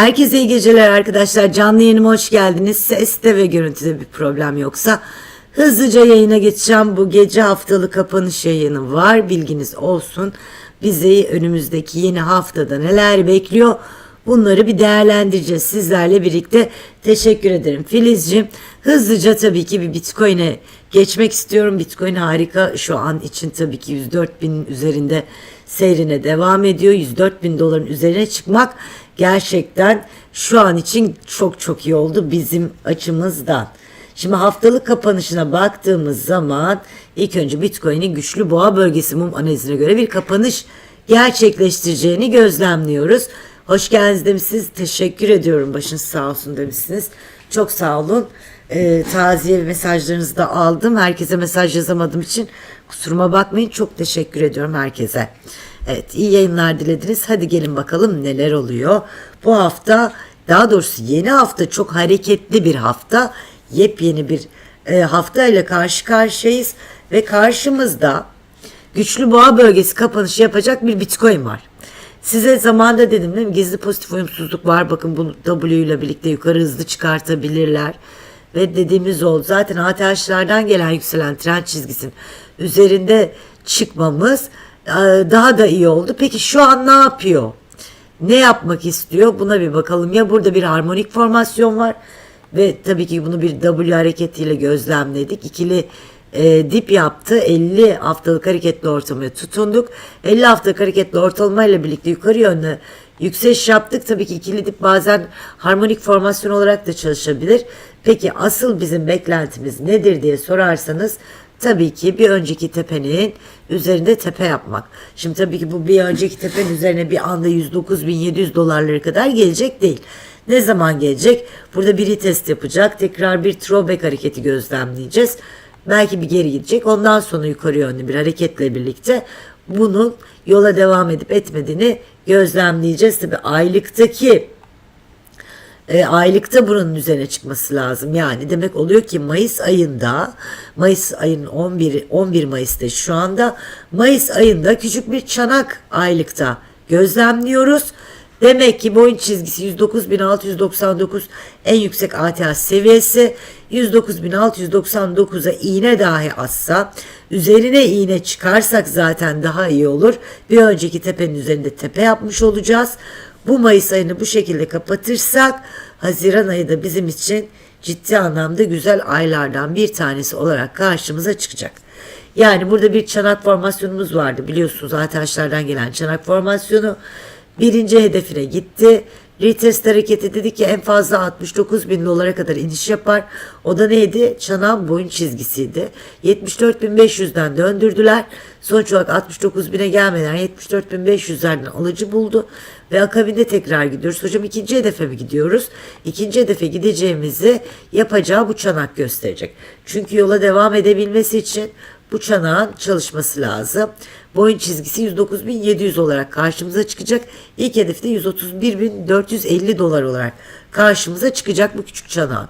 Herkese iyi geceler arkadaşlar. Canlı yayınıma hoş geldiniz. Seste ve görüntüde bir problem yoksa hızlıca yayına geçeceğim. Bu gece haftalık kapanış yayını var. Bilginiz olsun. Bizi önümüzdeki yeni haftada neler bekliyor? Bunları bir değerlendireceğiz sizlerle birlikte. Teşekkür ederim Filizciğim. Hızlıca tabii ki bir Bitcoin'e geçmek istiyorum. Bitcoin harika şu an için tabii ki 104 bin üzerinde seyrine devam ediyor. 104 bin doların üzerine çıkmak gerçekten şu an için çok çok iyi oldu bizim açımızdan. Şimdi haftalık kapanışına baktığımız zaman ilk önce Bitcoin'in güçlü boğa bölgesi mum analizine göre bir kapanış gerçekleştireceğini gözlemliyoruz. Hoş geldiniz demişsiniz. Teşekkür ediyorum. Başınız sağ olsun demişsiniz. Çok sağ olun. Ee, taziye mesajlarınızı da aldım. Herkese mesaj yazamadığım için kusuruma bakmayın. Çok teşekkür ediyorum herkese. Evet iyi yayınlar dilediniz. Hadi gelin bakalım neler oluyor. Bu hafta daha doğrusu yeni hafta çok hareketli bir hafta. Yepyeni bir e, hafta ile karşı karşıyayız. Ve karşımızda güçlü boğa bölgesi kapanışı yapacak bir bitcoin var. Size zamanda dedim değil mi? Gizli pozitif uyumsuzluk var. Bakın bunu W ile birlikte yukarı hızlı çıkartabilirler. Ve dediğimiz oldu. Zaten ATH'lardan gelen yükselen trend çizgisinin üzerinde çıkmamız daha da iyi oldu. Peki şu an ne yapıyor? Ne yapmak istiyor? Buna bir bakalım. Ya burada bir harmonik formasyon var ve tabii ki bunu bir W hareketiyle gözlemledik. İkili e, dip yaptı. 50 haftalık hareketli ortalamaya tutunduk. 50 haftalık hareketli ortalamayla birlikte yukarı yönlü yükseliş yaptık. Tabii ki ikili dip bazen harmonik formasyon olarak da çalışabilir. Peki asıl bizim beklentimiz nedir diye sorarsanız tabii ki bir önceki tepenin üzerinde tepe yapmak. Şimdi tabii ki bu bir önceki tepenin üzerine bir anda 109.700 dolarlara kadar gelecek değil. Ne zaman gelecek? Burada bir test yapacak. Tekrar bir throwback hareketi gözlemleyeceğiz. Belki bir geri gidecek. Ondan sonra yukarı yönlü bir hareketle birlikte bunun yola devam edip etmediğini gözlemleyeceğiz. Tabi aylıktaki e, aylıkta bunun üzerine çıkması lazım. Yani demek oluyor ki Mayıs ayında Mayıs ayının 11 11 Mayıs'ta şu anda Mayıs ayında küçük bir çanak aylıkta gözlemliyoruz. Demek ki boyun çizgisi 109.699 en yüksek ATH seviyesi 109.699'a iğne dahi atsa üzerine iğne çıkarsak zaten daha iyi olur. Bir önceki tepenin üzerinde tepe yapmış olacağız. Bu Mayıs ayını bu şekilde kapatırsak Haziran ayı da bizim için ciddi anlamda güzel aylardan bir tanesi olarak karşımıza çıkacak. Yani burada bir çanak formasyonumuz vardı biliyorsunuz ATH'lardan gelen çanak formasyonu birinci hedefine gitti. Retest hareketi dedi ki en fazla 69 bin dolara kadar iniş yapar. O da neydi? Çanağın boyun çizgisiydi. 74.500'den döndürdüler. Sonuç olarak 69 bine gelmeden 74.500'lerden alıcı buldu. Ve akabinde tekrar gidiyoruz. Hocam ikinci hedefe mi gidiyoruz? İkinci hedefe gideceğimizi yapacağı bu çanak gösterecek. Çünkü yola devam edebilmesi için bu çanağın çalışması lazım. Boyun çizgisi 109.700 olarak karşımıza çıkacak. İlk hedefte 131.450 dolar olarak karşımıza çıkacak bu küçük çanağın.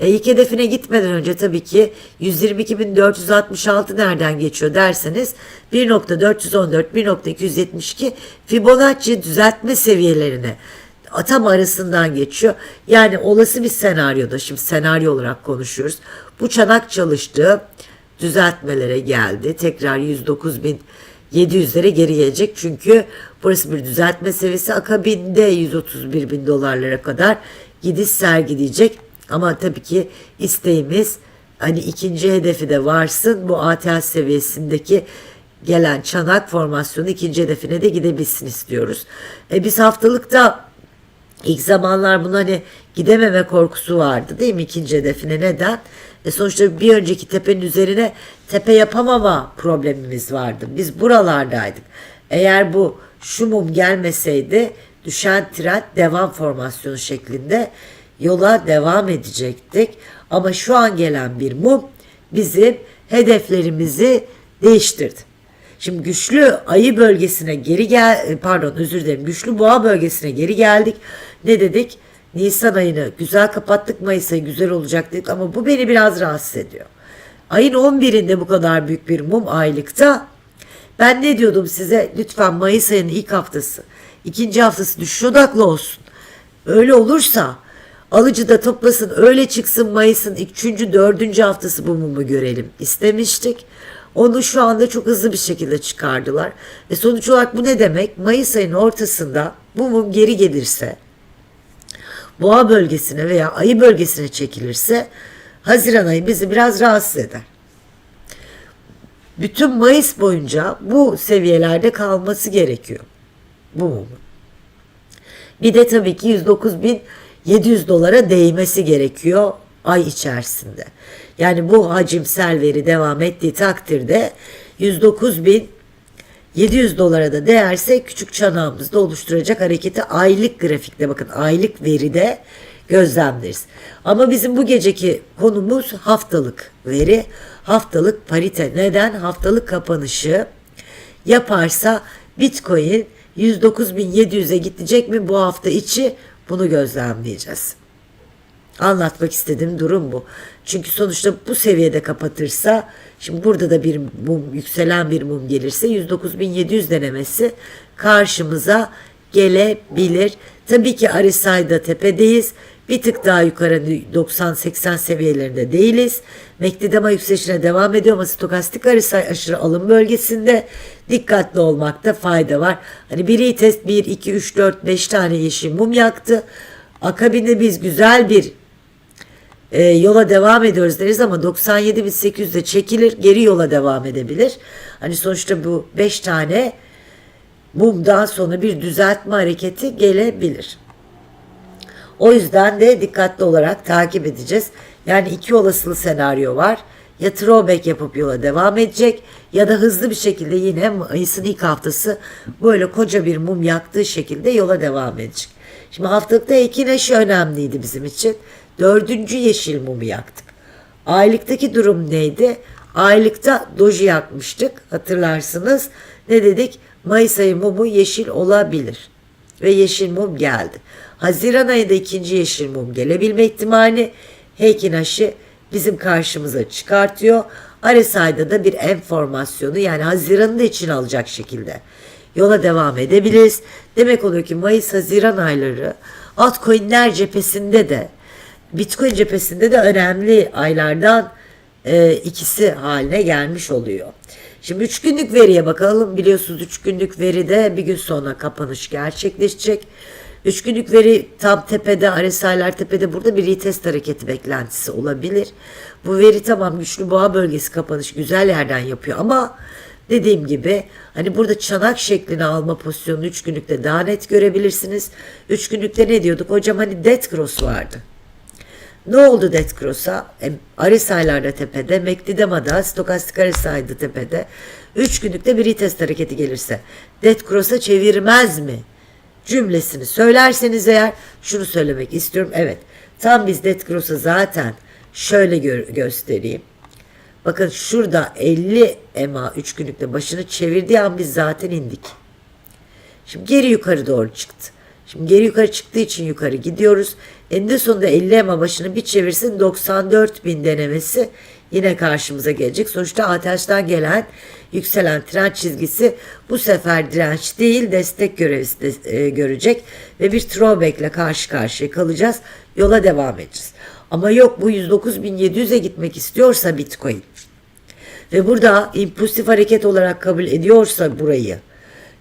E, ilk hedefine gitmeden önce tabii ki 122.466 nereden geçiyor derseniz 1.414, 1.272 Fibonacci düzeltme seviyelerine tam arasından geçiyor. Yani olası bir senaryoda şimdi senaryo olarak konuşuyoruz. Bu çanak çalıştı düzeltmelere geldi. Tekrar 109.700'lere geri gelecek. Çünkü burası bir düzeltme seviyesi. Akabinde 131 bin dolarlara kadar gidiş sergileyecek. Ama tabii ki isteğimiz hani ikinci hedefi de varsın. Bu ATH seviyesindeki gelen çanak formasyonu ikinci hedefine de gidebilsin istiyoruz. E biz haftalıkta ilk zamanlar bunu hani gidememe korkusu vardı değil mi ikinci hedefine neden? E sonuçta bir önceki tepenin üzerine tepe yapamama problemimiz vardı. Biz buralardaydık. Eğer bu şu mum gelmeseydi düşen trend devam formasyonu şeklinde yola devam edecektik. Ama şu an gelen bir mum bizim hedeflerimizi değiştirdi. Şimdi güçlü ayı bölgesine geri gel pardon özür dilerim güçlü boğa bölgesine geri geldik. Ne dedik? Nisan ayını güzel kapattık Mayıs ayı güzel olacak dedik ama bu beni biraz rahatsız ediyor. Ayın 11'inde bu kadar büyük bir mum aylıkta ben ne diyordum size lütfen Mayıs ayının ilk haftası ikinci haftası düşüş odaklı olsun. Öyle olursa alıcı da toplasın öyle çıksın Mayıs'ın 3. 4. haftası bu mumu görelim istemiştik. Onu şu anda çok hızlı bir şekilde çıkardılar. E sonuç olarak bu ne demek? Mayıs ayının ortasında bu mum geri gelirse boğa bölgesine veya ayı bölgesine çekilirse Haziran ayı bizi biraz rahatsız eder. Bütün Mayıs boyunca bu seviyelerde kalması gerekiyor. Bu mumun. Bir de tabii ki 109.700 dolara değmesi gerekiyor ay içerisinde. Yani bu hacimsel veri devam ettiği takdirde 109.700 dolara da değerse küçük çanağımızda oluşturacak hareketi aylık grafikte bakın aylık veride gözlemleriz. Ama bizim bu geceki konumuz haftalık veri. Haftalık parite. Neden? Haftalık kapanışı yaparsa Bitcoin 109.700'e gidecek mi bu hafta içi bunu gözlemleyeceğiz. Anlatmak istediğim durum bu. Çünkü sonuçta bu seviyede kapatırsa şimdi burada da bir mum yükselen bir mum gelirse 109.700 denemesi karşımıza gelebilir. Tabii ki RSI'da tepedeyiz. Bir tık daha yukarı 90-80 seviyelerinde değiliz. MACD yükselişine devam ediyor ama stokastik RSI aşırı alım bölgesinde dikkatli olmakta fayda var. Hani biri test 1, 2, 3, 4, 5 tane yeşil mum yaktı. Akabinde biz güzel bir e, yola devam ediyoruz deriz ama 97.800'de çekilir geri yola devam edebilir. Hani sonuçta bu 5 tane mumdan sonra bir düzeltme hareketi gelebilir. O yüzden de dikkatli olarak takip edeceğiz. Yani iki olasılı senaryo var. Ya throwback yapıp yola devam edecek ya da hızlı bir şekilde yine Mayıs'ın ilk haftası böyle koca bir mum yaktığı şekilde yola devam edecek. Şimdi haftalıkta Ekin eşi önemliydi bizim için. Dördüncü yeşil mumu yaktık. Aylıktaki durum neydi? Aylıkta doji yakmıştık hatırlarsınız. Ne dedik? Mayıs ayı mumu yeşil olabilir. Ve yeşil mum geldi. Haziran ayında ikinci yeşil mum gelebilme ihtimali Heikin aşı bizim karşımıza çıkartıyor. RSI'da da bir enformasyonu yani Haziran'ı da için alacak şekilde yola devam edebiliriz. Demek oluyor ki Mayıs-Haziran ayları altcoin'ler cephesinde de Bitcoin cephesinde de önemli aylardan e, ikisi haline gelmiş oluyor. Şimdi 3 günlük veriye bakalım. Biliyorsunuz 3 günlük veride bir gün sonra kapanış gerçekleşecek. 3 günlük veri tam tepede, RSI'ler tepede burada bir retest hareketi beklentisi olabilir. Bu veri tamam güçlü boğa bölgesi kapanış güzel yerden yapıyor ama dediğim gibi hani burada çanak şeklini alma pozisyonunu 3 günlükte daha net görebilirsiniz. 3 günlükte ne diyorduk? Hocam hani death cross vardı. Ne oldu Death Cross'a? E, RSI'larda tepede, MACD'de stokastik RSI'de tepede. 3 günlükte bir retest hareketi gelirse Death Cross'a çevirmez mi? Cümlesini söylerseniz eğer şunu söylemek istiyorum. Evet tam biz Death Cross'a zaten şöyle gö- göstereyim. Bakın şurada 50 EMA 3 günlükte başını çevirdiği an biz zaten indik. Şimdi geri yukarı doğru çıktı. Şimdi geri yukarı çıktığı için yukarı gidiyoruz. Eninde sonunda 50 EMA başını bir çevirsin 94 bin denemesi yine karşımıza gelecek. Sonuçta ATH'dan gelen yükselen trend çizgisi bu sefer direnç değil destek görevisi de, e, görecek ve bir throwback karşı karşıya kalacağız. Yola devam edeceğiz. Ama yok bu 109.700'e gitmek istiyorsa Bitcoin ve burada impulsif hareket olarak kabul ediyorsa burayı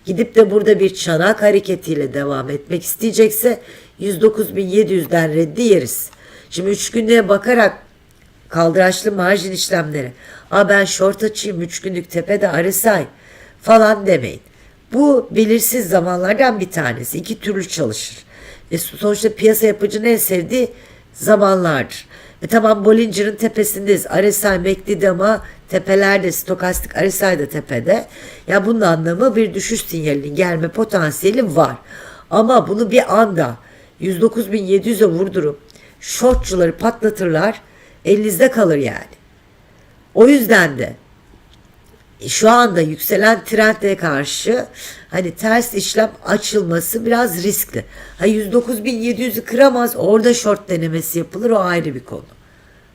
gidip de burada bir çanak hareketiyle devam etmek isteyecekse 109.700'den reddi yeriz. Şimdi 3 günlüğe bakarak kaldıraçlı marjin işlemleri. Aa ben short açayım 3 günlük tepede RSI falan demeyin. Bu belirsiz zamanlardan bir tanesi. İki türlü çalışır. Ve sonuçta piyasa yapıcının en sevdiği zamanlardır. E tamam Bollinger'ın tepesindeyiz. RSI MACD ama tepelerde stokastik RSI de tepede. Ya bunun anlamı bir düşüş sinyalinin gelme potansiyeli var. Ama bunu bir anda 109.700'e vurdurup shortçuları patlatırlar. Elinizde kalır yani. O yüzden de şu anda yükselen trendle karşı hani ters işlem açılması biraz riskli. Ha 109.700'ü kıramaz orada short denemesi yapılır o ayrı bir konu.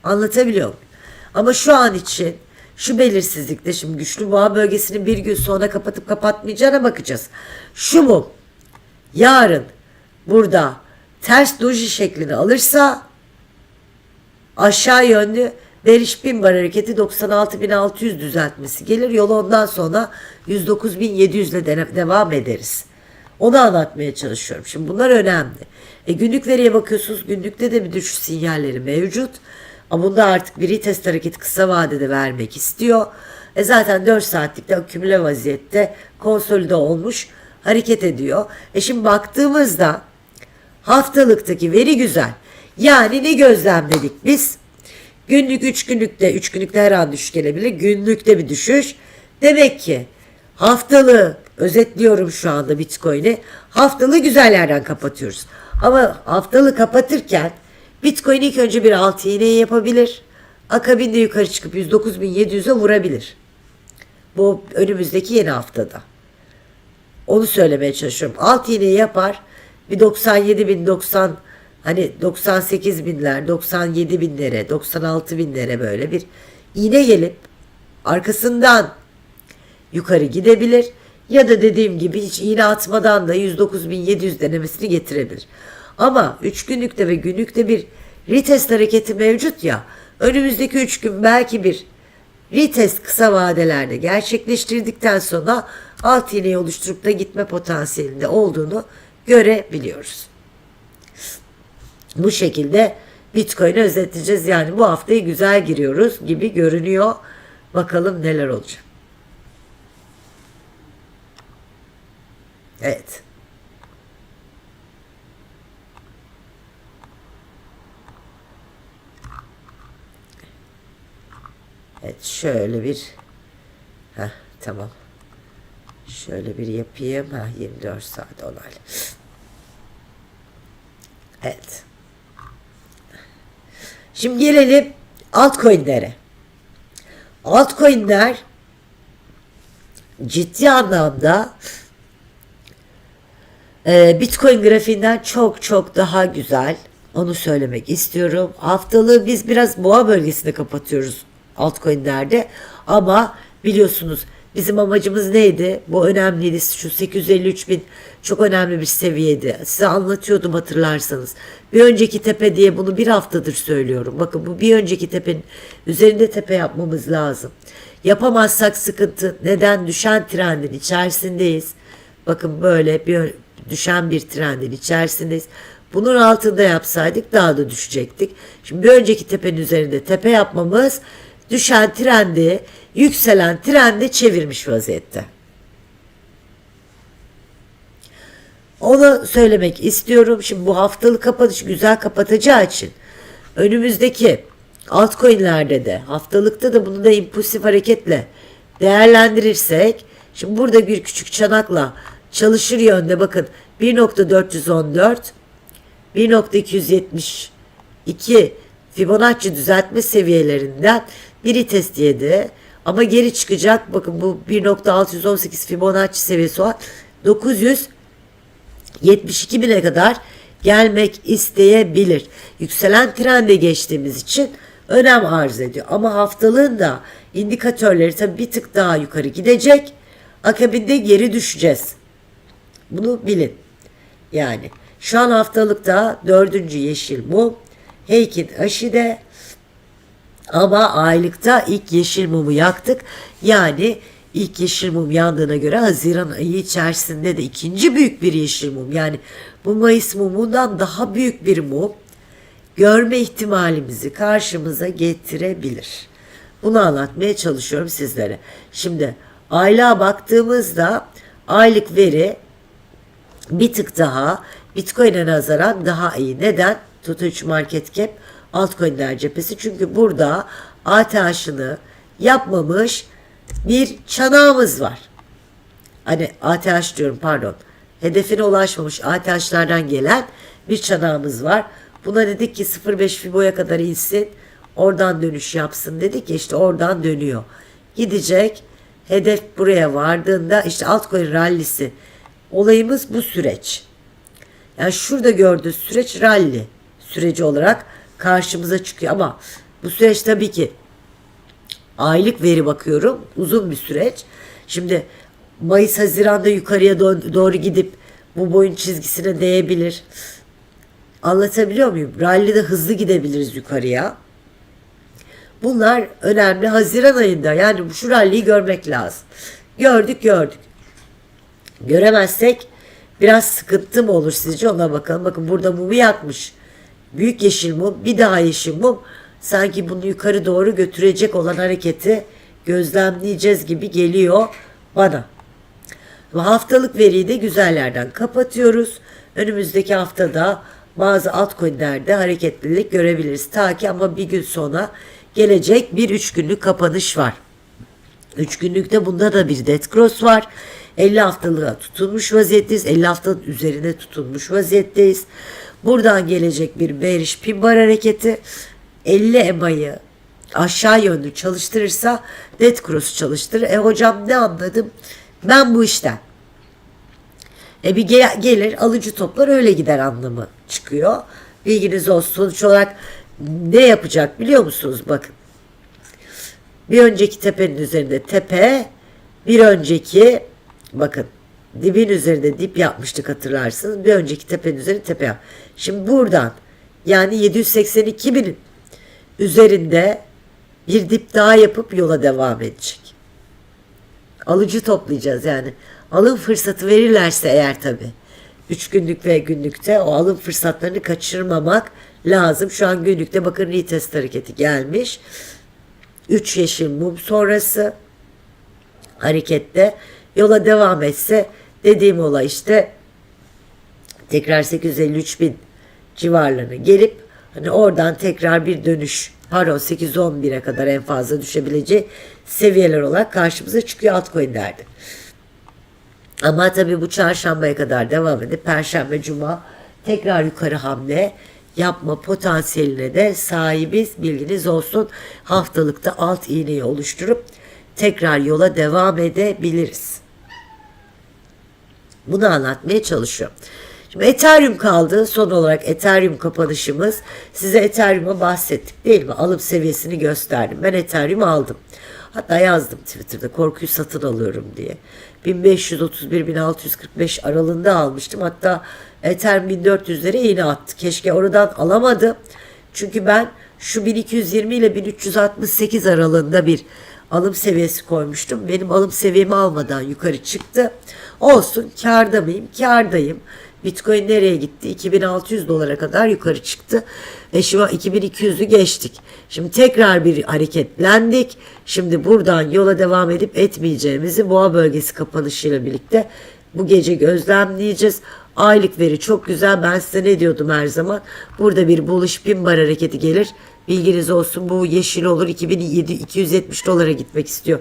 Anlatabiliyor muyum? Ama şu an için şu belirsizlikte şimdi güçlü boğa bölgesini bir gün sonra kapatıp kapatmayacağına bakacağız. Şu mu? Yarın burada ters doji şeklini alırsa aşağı yönlü Beriş bin bar hareketi 96.600 düzeltmesi gelir. Yol ondan sonra 109.700 ile de- devam ederiz. Onu anlatmaya çalışıyorum. Şimdi bunlar önemli. E, günlük veriye bakıyorsunuz. Günlükte de bir düşüş sinyalleri mevcut. Ama bunda artık bir retest hareketi kısa vadede vermek istiyor. E zaten 4 saatlikte akümüle vaziyette konsolide olmuş hareket ediyor. E şimdi baktığımızda haftalıktaki veri güzel. Yani ne gözlemledik biz? Günlük 3 günlükte 3 günlükte her an düşüş gelebilir. Günlükte bir düşüş. Demek ki haftalığı özetliyorum şu anda Bitcoin'i. Haftalığı güzel yerden kapatıyoruz. Ama haftalığı kapatırken Bitcoin ilk önce bir altı iğne yapabilir. Akabinde yukarı çıkıp 109.700'e vurabilir. Bu önümüzdeki yeni haftada. Onu söylemeye çalışıyorum. Alt iğne yapar. Bir 97 bin 90 hani 98 binler 97 binlere 96 binlere böyle bir iğne gelip arkasından yukarı gidebilir. Ya da dediğim gibi hiç iğne atmadan da 109.700 denemesini getirebilir. Ama 3 günlükte ve günlükte bir retest hareketi mevcut ya. Önümüzdeki 3 gün belki bir retest kısa vadelerde gerçekleştirdikten sonra alt iğneyi oluşturup da gitme potansiyelinde olduğunu görebiliyoruz. Bu şekilde Bitcoin'i özetleyeceğiz. Yani bu haftayı güzel giriyoruz gibi görünüyor. Bakalım neler olacak. Evet. Evet şöyle bir Heh, tamam. Şöyle bir yapayım. Ha 24 saat onaylı. Evet. Şimdi gelelim altcoin'lere. Altcoin'ler ciddi anlamda e, Bitcoin grafiğinden çok çok daha güzel. Onu söylemek istiyorum. Haftalığı biz biraz boğa bölgesinde kapatıyoruz altcoin'lerde. Ama biliyorsunuz bizim amacımız neydi? Bu önemliydi. Şu 853 bin çok önemli bir seviyeydi. Size anlatıyordum hatırlarsanız. Bir önceki tepe diye bunu bir haftadır söylüyorum. Bakın bu bir önceki tepenin üzerinde tepe yapmamız lazım. Yapamazsak sıkıntı. Neden? Düşen trendin içerisindeyiz. Bakın böyle bir düşen bir trendin içerisindeyiz. Bunun altında yapsaydık daha da düşecektik. Şimdi bir önceki tepenin üzerinde tepe yapmamız düşen trendi, yükselen trendi çevirmiş vaziyette. Onu söylemek istiyorum. Şimdi bu haftalık kapanış güzel kapatacağı için önümüzdeki altcoin'lerde de haftalıkta da bunu da impulsif hareketle değerlendirirsek şimdi burada bir küçük çanakla çalışır yönde bakın 1.414 1.272 Fibonacci düzeltme seviyelerinden biri test yedi. Ama geri çıkacak. Bakın bu 1.618 Fibonacci seviyesi var. 972 bine kadar gelmek isteyebilir. Yükselen trende geçtiğimiz için önem arz ediyor. Ama haftalığın da indikatörleri tabii bir tık daha yukarı gidecek. Akabinde geri düşeceğiz. Bunu bilin. Yani şu an haftalıkta dördüncü yeşil mum. Heikin aşide ama aylıkta ilk yeşil mumu yaktık. Yani ilk yeşil mum yandığına göre Haziran ayı içerisinde de ikinci büyük bir yeşil mum. Yani bu Mayıs mumundan daha büyük bir mum görme ihtimalimizi karşımıza getirebilir. Bunu anlatmaya çalışıyorum sizlere. Şimdi aylığa baktığımızda aylık veri bir tık daha Bitcoin'e nazaran daha iyi. Neden? Tutu 3 market cap altcoin'ler cephesi. Çünkü burada ATH'ını yapmamış bir çanağımız var. Hani ATH diyorum pardon. Hedefine ulaşmamış ATH'lardan gelen bir çanağımız var. Buna dedik ki 0.5 Fibo'ya kadar insin. Oradan dönüş yapsın dedik ya işte oradan dönüyor. Gidecek. Hedef buraya vardığında işte altcoin rallisi. Olayımız bu süreç. Yani şurada gördüğü süreç rally süreci olarak karşımıza çıkıyor ama bu süreç tabii ki aylık veri bakıyorum uzun bir süreç. Şimdi Mayıs Haziran'da yukarıya do- doğru gidip bu boyun çizgisine değebilir. Anlatabiliyor muyum? Rally'de hızlı gidebiliriz yukarıya. Bunlar önemli. Haziran ayında yani şu rally'yi görmek lazım. Gördük gördük. Göremezsek biraz sıkıntı mı olur sizce ona bakalım. Bakın burada mumu yakmış. Büyük yeşil mum bir daha yeşil mum. Sanki bunu yukarı doğru götürecek olan hareketi gözlemleyeceğiz gibi geliyor bana. Ve haftalık veriyi de güzellerden kapatıyoruz. Önümüzdeki haftada bazı altcoin'lerde hareketlilik görebiliriz. Ta ki ama bir gün sonra gelecek bir üç günlük kapanış var. 3 günlükte bunda da bir dead cross var. 50 haftalığa tutunmuş vaziyetteyiz. 50 haftanın üzerine tutunmuş vaziyetteyiz. Buradan gelecek bir bearish pin bar hareketi 50 EMA'yı aşağı yönlü çalıştırırsa dead cross çalıştırır. E hocam ne anladım? Ben bu işten. E bir ge- gelir alıcı toplar öyle gider anlamı çıkıyor. Bilginiz olsun. Sonuç olarak ne yapacak biliyor musunuz? Bakın. Bir önceki tepenin üzerinde tepe, bir önceki bakın dibin üzerinde dip yapmıştık hatırlarsınız. Bir önceki tepenin üzerinde tepe yap. Şimdi buradan yani 782 binin üzerinde bir dip daha yapıp yola devam edecek. Alıcı toplayacağız yani. Alım fırsatı verirlerse eğer tabi. Üç günlük ve günlükte o alım fırsatlarını kaçırmamak lazım. Şu an günlükte bakın retest hareketi gelmiş. 3 yeşil mum sonrası harekette yola devam etse dediğim olay işte tekrar 853 bin civarlarına gelip hani oradan tekrar bir dönüş pardon 811'e kadar en fazla düşebileceği seviyeler olarak karşımıza çıkıyor altcoin'lerde. Ama tabii bu çarşambaya kadar devam edip perşembe cuma tekrar yukarı hamle yapma potansiyeline de sahibiz bilginiz olsun. Haftalıkta alt iğneyi oluşturup tekrar yola devam edebiliriz. Bunu anlatmaya çalışıyorum. Şimdi Ethereum kaldı. Son olarak Ethereum kapanışımız. Size Ethereum'a bahsettik değil mi? Alım seviyesini gösterdim. Ben Ethereum aldım. Hatta yazdım Twitter'da korkuyu satın alıyorum diye. 1531-1645 aralığında almıştım. Hatta Ethereum 1400'lere yine attı. Keşke oradan alamadım. Çünkü ben şu 1220 ile 1368 aralığında bir alım seviyesi koymuştum. Benim alım seviyemi almadan yukarı çıktı. Olsun karda mıyım? Kardayım. Bitcoin nereye gitti? 2600 dolara kadar yukarı çıktı. E şu an 2200'ü geçtik. Şimdi tekrar bir hareketlendik. Şimdi buradan yola devam edip etmeyeceğimizi boğa bölgesi kapanışıyla birlikte bu gece gözlemleyeceğiz. Aylık veri çok güzel. Ben size ne diyordum her zaman? Burada bir bullish pin bar hareketi gelir. Bilginiz olsun bu yeşil olur. 2700 270 dolara gitmek istiyor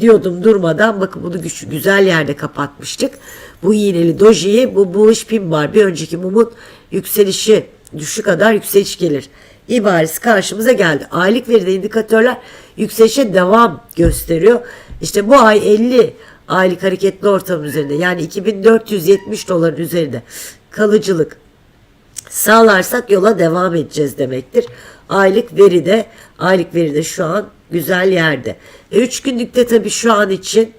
diyordum durmadan. Bakın bunu güç, güzel yerde kapatmıştık. Bu iğneli dojiyi bu bullish pin var. Bir önceki mumun yükselişi düşü kadar yükseliş gelir. İbaresi karşımıza geldi. Aylık veride indikatörler yükselişe devam gösteriyor. İşte bu ay 50 aylık hareketli ortam üzerinde yani 2470 doların üzerinde kalıcılık sağlarsak yola devam edeceğiz demektir. Aylık veri de aylık veri de şu an güzel yerde. 3 günlükte tabii şu an için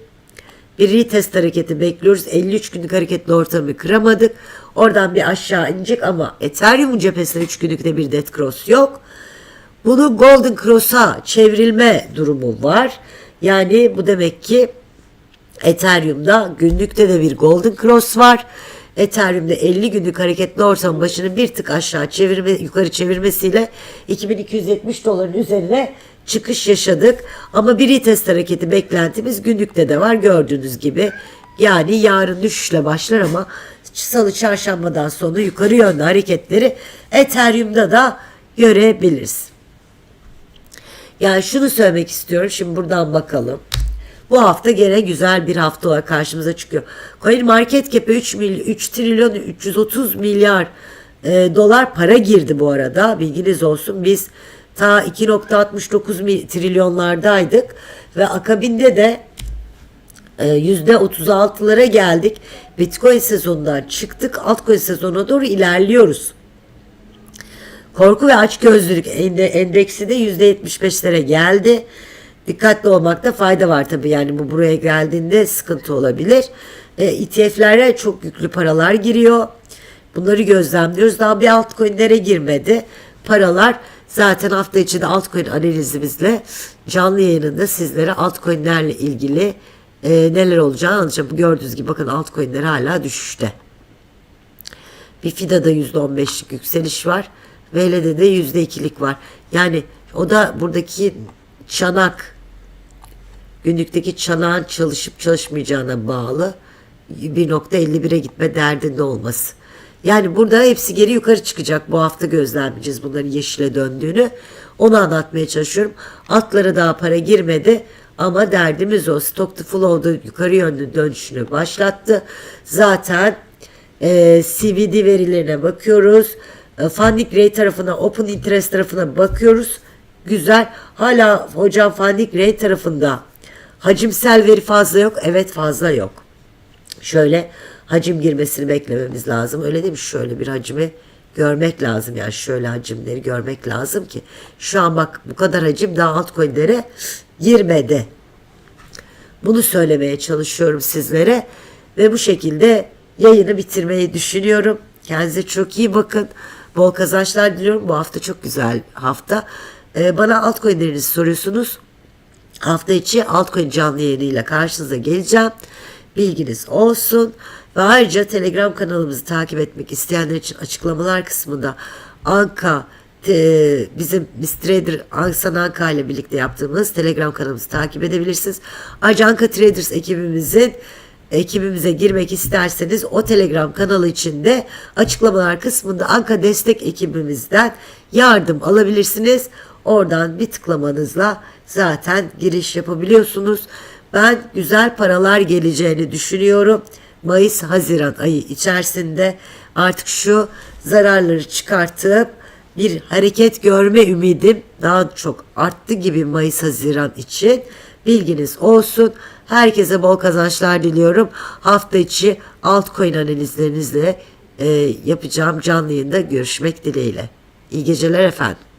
bir retest hareketi bekliyoruz. 53 günlük hareketli ortamı kıramadık. Oradan bir aşağı inecek ama Ethereum cephesinde 3 günlükte bir dead cross yok. Bunu Golden Cross'a çevrilme durumu var. Yani bu demek ki Ethereum'da günlükte de bir Golden Cross var. Ethereum'da 50 günlük hareketli ortam başını bir tık aşağı çevirme, yukarı çevirmesiyle 2270 doların üzerine çıkış yaşadık. Ama bir retest hareketi beklentimiz günlükte de var gördüğünüz gibi. Yani yarın düşüşle başlar ama salı çarşambadan sonra yukarı yönlü hareketleri Ethereum'da da görebiliriz. Yani şunu söylemek istiyorum. Şimdi buradan bakalım. Bu hafta gene güzel bir hafta olarak karşımıza çıkıyor. Coin Market Cap'e 3, mily 3 trilyon 330 milyar e, dolar para girdi bu arada. Bilginiz olsun. Biz ta 2.69 trilyonlardaydık ve akabinde de yüzde 36'lara geldik. Bitcoin sezonundan çıktık. Altcoin sezonuna doğru ilerliyoruz. Korku ve açgözlülük endeksi de %75'lere geldi. Dikkatli olmakta fayda var tabii yani bu buraya geldiğinde sıkıntı olabilir. E, ETF'lere çok yüklü paralar giriyor. Bunları gözlemliyoruz. Daha bir altcoin'lere girmedi. Paralar zaten hafta içinde altcoin analizimizle canlı yayınında sizlere altcoin'lerle ilgili e, neler olacağını anlatacağım. Gördüğünüz gibi bakın altcoin'ler hala düşüşte. Bir FIDA'da %15'lik yükseliş var. VL'de de %2'lik var. Yani o da buradaki çanak günlükteki çanağın çalışıp çalışmayacağına bağlı 1.51'e gitme derdinde olması. Yani burada hepsi geri yukarı çıkacak. Bu hafta gözlemleyeceğiz bunların yeşile döndüğünü. Onu anlatmaya çalışıyorum. Altlara daha para girmedi ama derdimiz o. Stock to flow'da yukarı yönlü dönüşünü başlattı. Zaten e, CVD verilerine bakıyoruz. E, funding rate tarafına, open interest tarafına bakıyoruz. Güzel. Hala hocam funding rate tarafında hacimsel veri fazla yok. Evet fazla yok. Şöyle hacim girmesini beklememiz lazım. Öyle değil mi? Şöyle bir hacmi görmek lazım. Yani şöyle hacimleri görmek lazım ki. Şu an bak bu kadar hacim daha altcoin'lere girmedi. Bunu söylemeye çalışıyorum sizlere. Ve bu şekilde yayını bitirmeyi düşünüyorum. Kendinize çok iyi bakın. Bol kazançlar diliyorum. Bu hafta çok güzel hafta. Ee, bana altcoin'lerinizi soruyorsunuz. Hafta içi altcoin canlı yayınıyla karşınıza geleceğim. Bilginiz olsun. Ve ayrıca Telegram kanalımızı takip etmek isteyenler için açıklamalar kısmında Anka te- bizim Miss Trader Ansan Anka ile birlikte yaptığımız Telegram kanalımızı takip edebilirsiniz. Ayrıca Anka Traders ekibimizin ekibimize girmek isterseniz o Telegram kanalı içinde açıklamalar kısmında Anka destek ekibimizden yardım alabilirsiniz. Oradan bir tıklamanızla zaten giriş yapabiliyorsunuz. Ben güzel paralar geleceğini düşünüyorum. Mayıs-Haziran ayı içerisinde artık şu zararları çıkartıp bir hareket görme ümidim daha çok arttı gibi Mayıs-Haziran için. Bilginiz olsun. Herkese bol kazançlar diliyorum. Hafta içi altcoin analizlerinizle e, yapacağım canlı yayında görüşmek dileğiyle. İyi geceler efendim.